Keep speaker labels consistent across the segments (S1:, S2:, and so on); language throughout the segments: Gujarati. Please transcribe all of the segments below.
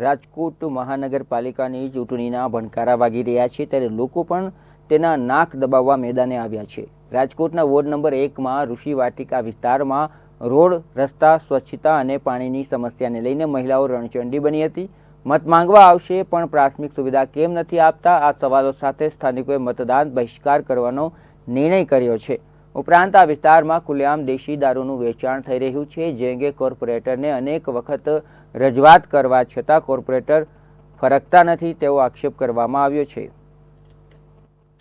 S1: રાજકોટ મહાનગરપાલિકાની ચૂંટણીના ભણકારા વાગી રહ્યા છે ત્યારે લોકો પણ તેના નાક દબાવવા મેદાને આવ્યા છે. રાજકોટના વોર્ડ નંબર એકમાં ઋષિ વાટિકા વિસ્તારમાં રોડ, રસ્તા, સ્વચ્છતા અને પાણીની સમસ્યાને લઈને મહિલાઓ રણચંડી બની હતી. મત માંગવા આવશે પણ પ્રાથમિક સુવિધા કેમ નથી આપતા? આ સવાલો સાથે સ્થાનિકોએ મતદાન બહિષ્કાર કરવાનો નિર્ણય કર્યો છે. ઉપરાંત આ વિસ્તારમાં ખુલ્લેઆમ દેશી દારૂનું વેચાણ થઈ રહ્યું છે, જે અંગે કોર્પોરેટરને અનેક વખત રજૂઆત કરવા છતાં કોર્પોરેટર ફરકતા નથી તેવો આક્ષેપ કરવામાં આવ્યો છે.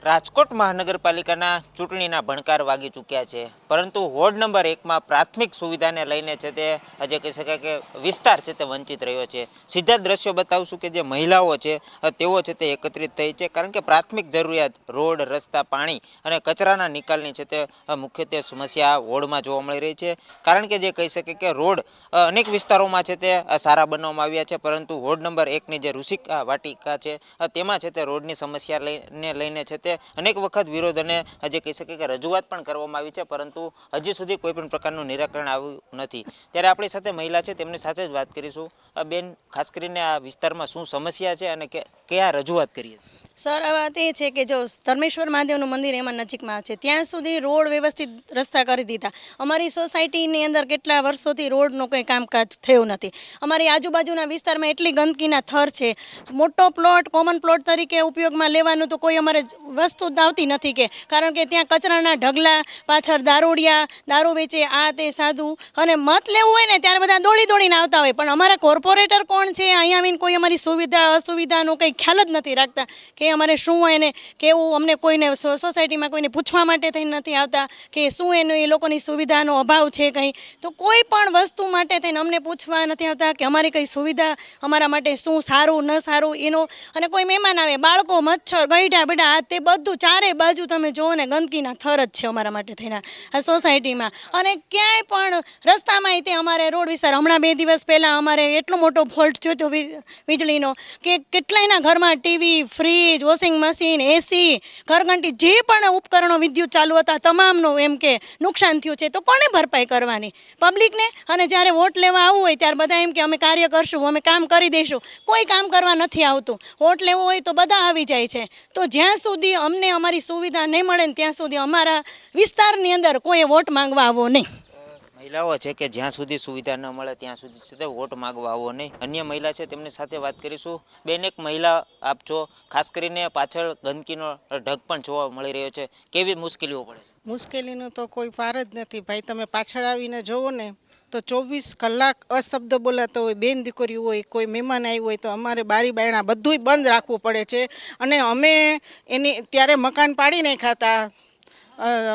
S2: રાજકોટ મહાનગરપાલિકાના ચૂંટણીના ભણકાર વાગી ચૂક્યા છે. પરંતુ વોર્ડ નંબર એકમાં પ્રાથમિક સુવિધાને લઈને છે તે, આજે કહી શકાય કે વિસ્તાર છે તે વંચિત રહ્યો છે. સીધા દ્રશ્યો બતાવશું કે જે મહિલાઓ છે તેઓ છે તે એકત્રિત થઈ છે. કારણ કે પ્રાથમિક જરૂરિયાત રોડ, રસ્તા, પાણી અને કચરાના નિકાલની છે તે મુખ્યત્વે સમસ્યા વોર્ડમાં જોવા મળી રહી છે. કારણ કે જે કહી શકે કે રોડ અનેક વિસ્તારોમાં છે તે સારા બનાવવામાં આવ્યા છે. પરંતુ વોર્ડ નંબર એકની જે ઋષિકા વાટિકા છે તેમાં છે તે રોડની સમસ્યા લઈને લઈને છે તે અનેક વખત વિરોધ અને જે કહી શકે કે રજૂઆત પણ કરવામાં આવી છે, પરંતુ હજી સુધી કોઈ પણ પ્રકારનું નિરાકરણ આવ્યું નથી. ત્યારે આપણી સાથે મહિલા છે, તેમની સાથે જ વાત કરીશું. બેન, ખાસ કરીને આ વિસ્તારમાં શું સમસ્યા છે અને કયા રજૂઆત કરીએ?
S3: સર, આ વાત એ છે કે જો ધર્મેશ્વર મહાદેવનું મંદિર એમાં નજીકમાં છે, ત્યાં સુધી રોડ વ્યવસ્થિત રસ્તા કરી દીધા. અમારી સોસાયટીની અંદર કેટલા વર્ષોથી રોડનું કંઈ કામકાજ થયું નથી. અમારી આજુબાજુના વિસ્તારમાં એટલી ગંદકીના થર છે. મોટો પ્લોટ, કોમન પ્લોટ તરીકે ઉપયોગમાં લેવાનું તો કોઈ અમારે વસ્તુ આવતી નથી કે. કારણ કે ત્યાં કચરાના ઢગલા, પાછળ દારૂડિયા, દારૂ વેચે, આ તે સાધુ. અને મત લેવું હોય ને, ત્યારે બધા દોડી દોડીને આવતા હોય. પણ અમારા કોર્પોરેટર કોણ છે? અહીંયા આવીને કોઈ અમારી સુવિધા, અસુવિધાનો કંઈ ખ્યાલ જ નથી રાખતા. કે અમારે શું એને કેવું, અમને કોઈને સોસાયટીમાં કોઈને પૂછવા માટે થઈને નથી આવતા કે શું એનો એ લોકોની સુવિધાનો અભાવ છે કંઈ. તો કોઈ પણ વસ્તુ માટે થઈને અમને પૂછવા નથી આવતા કે અમારી કંઈ સુવિધા, અમારા માટે શું સારું, ન સારું, એનો, અને કોઈ મહેમાન આવે, બાળકો, મચ્છર, ગઈઢા બેડા તે બધું ચારે બાજુ તમે જુઓ ને, ગંદકીના થર જ છે અમારા માટે થઈને આ સોસાયટીમાં. અને ક્યાંય પણ રસ્તામાં તે અમારે રોડ વિસ્તાર, હમણાં બે દિવસ પહેલાં અમારે એટલો મોટો ફોલ્ટ થયો હતો વીજળીનો, કે કેટલાયના ઘરમાં TV, fridge washing machine AC ઘરઘંટી જે પણ ઉપકરણો, વિદ્યુત ચાલુ હતા, તમામનું એમ કે નુકસાન થયું છે, તો કોને ભરપાઈ કરવાની? પબ્લિકને અને જ્યારે વોટ લેવા આવવું હોય, ત્યારે બધા એમ કે અમે કાર્ય કરશું, અમે કામ કરી દઈશું. કોઈ કામ કરવા નથી આવતું. વોટ લેવો હોય તો બધા આવી જાય છે. તો જ્યાં સુધી અમને અમારી સુવિધા નહીં મળે ને ત્યાં સુધી અમારા વિસ્તારની અંદર કોઈ વોટ માંગવા આવો નહીં.
S2: મહિલાઓ છે કે જ્યાં સુધી સુવિધા ન મળે ત્યાં સુધી છે તે વોટ માગવા આવો નહીં. અન્ય મહિલા છે તેમની સાથે વાત કરીશું. બેન એક મહિલા આપ છો. ખાસ કરીને પાછળ ગંદકીનો ઢગ પણ જોવા મળી રહ્યો છે. કેવી મુશ્કેલીઓ પડે
S4: મુશ્કેલીનો તો કોઈ પાર જ નથી. ભાઈ તમે પાછળ આવીને જોવો ને તો ચોવીસ કલાક અશબ્દ બોલાતો હોય બેન દીકરી હોય કોઈ મહેમાન આવ્યું હોય તો અમારે બારી બાયણા બધુંય બંધ રાખવું પડે છે. અને અમે એની ત્યારે મકાન પાડી હતા. અ,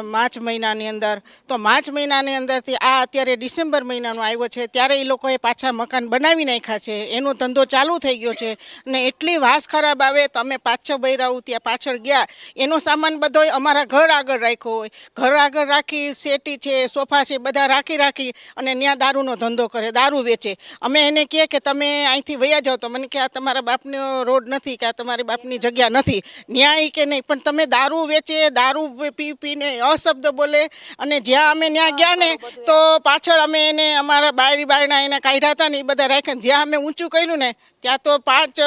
S4: માર્ચ મહિનાની અંદર. તો માર્ચ મહિનાની અંદરથી આ અત્યારે ડિસેમ્બર મહિનાનો આવ્યો છે, ત્યારે એ લોકોએ પાછા મકાન બનાવી નાખ્યા છે. એનો ધંધો ચાલુ થઈ ગયો છે. અને એટલી વાસ ખરાબ આવે, તમે પાછળ બૈરાવું ત્યાં પાછળ ગયા, એનો સામાન બધો અમારા ઘર આગળ રાખ્યો હોય. ઘર આગળ રાખી, સેટી છે, સોફા છે, બધા રાખી રાખી અને ત્યાં દારૂનો ધંધો કરે, દારૂ વેચે. અમે એને કહીએ કે તમે અહીંથી વયા જાઓ તો મને કે આ તમારા બાપનો રોડ નથી, કે આ તમારી બાપની જગ્યા નથી. ન્યાય કે નહીં, પણ તમે દારૂ વેચે, દારૂ પી પી પીને અશબ્દ બોલે અને જ્યાં અમે ત્યાં ગયા ને તો પાછળ અમે એને અમારા બારી બાયણા એને કાઢ્યા હતા ને એ બધા રાખ્યા જ્યાં અમે ઊંચું કર્યું ને ત્યાં તો પાંચ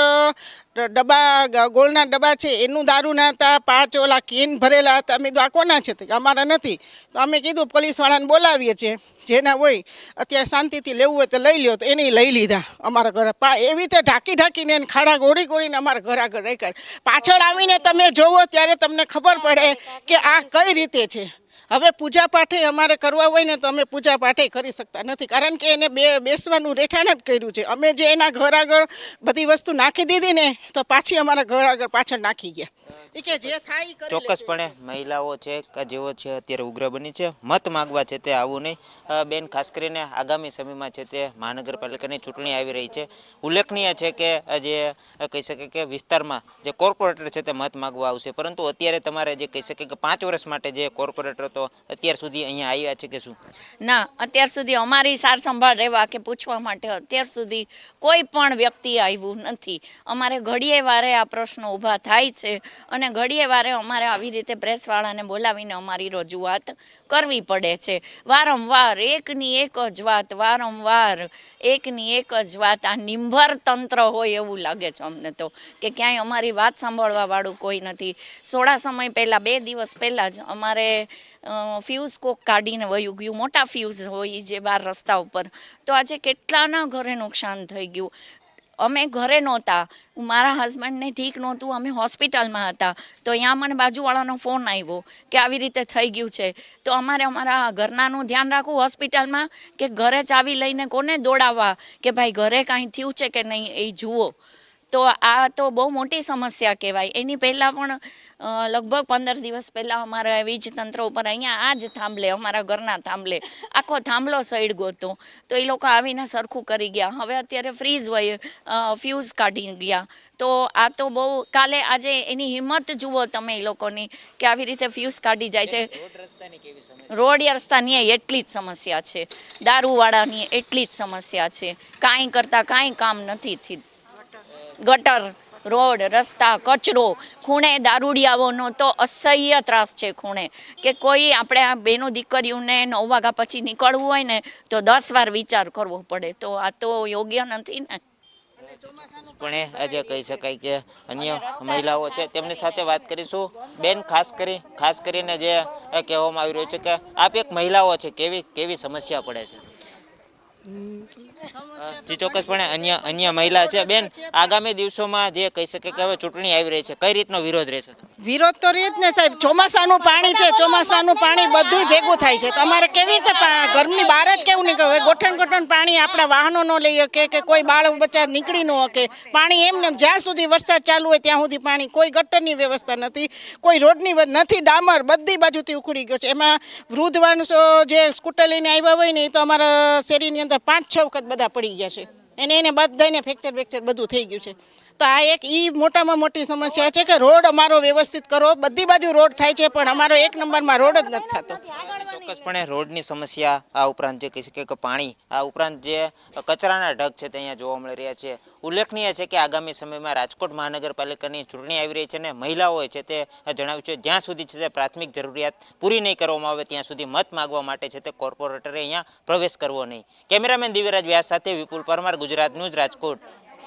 S4: ડબ્બા ગોળના ડબ્બા છે, એનું દારૂ ના હતા, પાંચ ઓલા કેન ભરેલા હતા, અમે તો આ કોના છે અમારા નથી. તો અમે કીધું પોલીસવાળાને બોલાવીએ છીએ જેના હોય, અત્યારે શાંતિથી લેવું હોય તો લઈ લ્યો, તો એને લઈ લીધા અમારા ઘરે. પા, એવી રીતે ઢાંકી ઢાંકીને એને ખાડા ગોળી ગોળીને અમારા ઘર આગળ રાખ્યા. પાછળ આવીને તમે જોવો, ત્યારે તમને ખબર પડે કે આ કઈ રીતે છે. હવે પૂજા પાઠે અમારે કરવા હોય ને તો અમે પૂજા પાઠે કરી શકતા નથી. કારણ કે એને બે બેસવાનું રહેઠાણ જ કર્યું છે. અમે જે એના ઘર આગળ બધી વસ્તુ નાખી દીધી ને, તો પાછી અમારા ઘર આગળ પાછળ નાખી ગયા. એ કે જે થાય ઈ કરી
S2: ચોક્કસપણે મહિલાઓ છે કે જેઓ છે અત્યારે ઉગ્ર બની છે મત માગવા છે તે આવું નહીં. બેન ખાસ કરીને આગામી સમયમાં છે તે મહાનગરપાલિકાની ચૂંટણી આવી રહી છે. ઉલ્લેખનીય છે કે જે કહી શકે કે વિસ્તારમાં જે કોર્પોરેટર છે તે મત માગવા આવશે. પરંતુ અત્યારે તમારે જે કહી શકે કે પાંચ વર્ષ માટે જે કોર્પોરેટર તો અત્યાર સુધી અહીંયા આવ્યા છે કે શું?
S5: ના અત્યાર સુધી અમારી સાર સંભાળ રહેવા કે પૂછવા માટે અત્યાર સુધી કોઈ પણ વ્યક્તિ આવ્યું નથી. અમારે ઘડીએ વારે આ પ્રશ્નો ઊભા થાય છે અને અને ઘડીએ વારે અમારે આવી રીતે પ્રેસવાળાને બોલાવીને અમારી રજૂઆત કરવી પડે છે. વારંવાર એકની એક જ વાત, વારંવાર એકની એક જ વાત. આ નિંભર તંત્ર હોય એવું લાગે છે અમને તો, કે ક્યાંય અમારી વાત સાંભળવા વાળું કોઈ નથી. થોડા સમય પહેલાં, બે દિવસ પહેલાં જ અમારે ફ્યુઝ કોક કાઢીને વયું ગયું. મોટા ફ્યુઝ હોય જે બાર રસ્તા ઉપર. તો આજે કેટલાના ઘરે નુકસાન થઈ ગયું? અમે ઘરે નહોતા. મારા હસબન્ડને ઠીક નહોતું, અમે હોસ્પિટલમાં હતા. તો અહીંયા મને બાજુવાળાનો ફોન આવ્યો કે આવી રીતે થઈ ગયું છે. તો અમારે અમારા ઘરનાનું ધ્યાન રાખવું હોસ્પિટલમાં કે ઘરે ચાવી લઈને કોને દોડાવવા? કે ભાઈ ઘરે કાંઈ થયું છે કે નહીં એ જુઓ. તો આ તો બહુ મોટી સમસ્યા કહેવાય. એની પહેલાં પણ લગભગ પંદર દિવસ પહેલાં અમારા વીજ તંત્ર ઉપર અહીંયા આ જ થાંભલે અમારા ઘરના થાંભલે આખો થાંભલો સળગો હતો. તો એ લોકો આવીને સરખું કરી ગયા. હવે અત્યારે ફ્રીઝ હોય ફ્યુઝ કાઢી ગયા. તો આ તો બહુ કાલે આજે એની હિંમત જુઓ તમે એ લોકોની કે આવી રીતે ફ્યુઝ કાઢી જાય છે. રોડ રસ્તાની એટલી જ સમસ્યા છે. દારૂવાળાની એટલી જ સમસ્યા છે. કાંઈ કરતાં કાંઈ કામ નથી થી ગટર રોડ રસ્તા કચરો ખૂણે દારૂડિયાઓનો તો અસહ્ય ત્રાસ છે ખૂણે. કે કોઈ આપણે આ બેનો દીકરીઓને નવ વાગ્યા પછી નીકળવું હોય ને તો દસ વાર વિચાર કરવો પડે. તો આ તો યોગ્ય નથી ને.
S2: પણ એ આજે કહી શકાય કે અન્ય મહિલાઓ છે તેમની સાથે વાત કરીશું. બેન ખાસ કરી ખાસ કરીને જે એ કહેવામાં આવી રહ્યું છે કે આપ એક મહિલાઓ છે કેવી કેવી સમસ્યા પડે છે? જી ચોક્કસપણે અન્ય અન્ય મહિલા છે. બેન આગામી દિવસોમાં જે કહી શકે કે હવે ચૂંટણી આવી રહી છે કઈ રીતનો વિરોધ રહેશે?
S4: વિરોધ તો રહી જ ને સાહેબ ચોમાસાનું પાણી છે ચોમાસાનું પાણી બધું ભેગું થાય છે. તો અમારે કેવી રીતે ઘરની બહાર જ કેવું નીકળે? હવે ગોઠણ ગોઠણ પાણી આપણા વાહનો ન લઈ શકે કે કોઈ બાળક બચ્ચા નીકળી ન શકે પાણી એમને ને જ્યાં સુધી વરસાદ ચાલુ હોય ત્યાં સુધી પાણી. કોઈ ગટરની વ્યવસ્થા નથી. કોઈ રોડની નથી. ડામર બધી બાજુથી ઉખડી ગયો છે. એમાં વૃદ્ધ માણસો જે સ્કૂટર લઈને આવ્યા હોય ને એ તો અમારા શેરીની અંદર પાંચ છ વખત બધા પડી ગયા છે. એને એને બધાને ફ્રેક્ચર ફ્રેક્ચર બધું થઈ ગયું છે. તો આ એક ઈ મોટામાં મોટી સમસ્યા છે કે રોડ અમારો વ્યવસ્થિત કરો, બધી બાજુ રોડ થાય છે, પણ અમારો એક નંબરમાં રોડ જ નથી થતો.
S2: ચોક્કસપણે રોડની સમસ્યા આ ઉપરાંત જે કહી શકે કે પાણી, આ ઉપરાંત જે કચરાના ઢગ છે તે અહીંયા જોવા મળી રહ્યા છે. ઉલ્લેખનીય છે કે આગામી સમયમાં રાજકોટ મહાનગરપાલિકાની ચૂંટણી આવી રહી છે અને મહિલાઓએ છે તે જણાવ્યું છે, જ્યાં સુધી છે તે પ્રાથમિક જરૂરિયાત પૂરી નહીં કરવામાં આવે, ત્યાં સુધી મત માગવા માટે છે તે કોર્પોરેટરે અહીંયા પ્રવેશ કરવો નહીં. કેમેરામેન દિવ્યરાજ વ્યાસ સાથે વિપુલ પરમાર, ગુજરાત ન્યૂઝ રાજકોટ.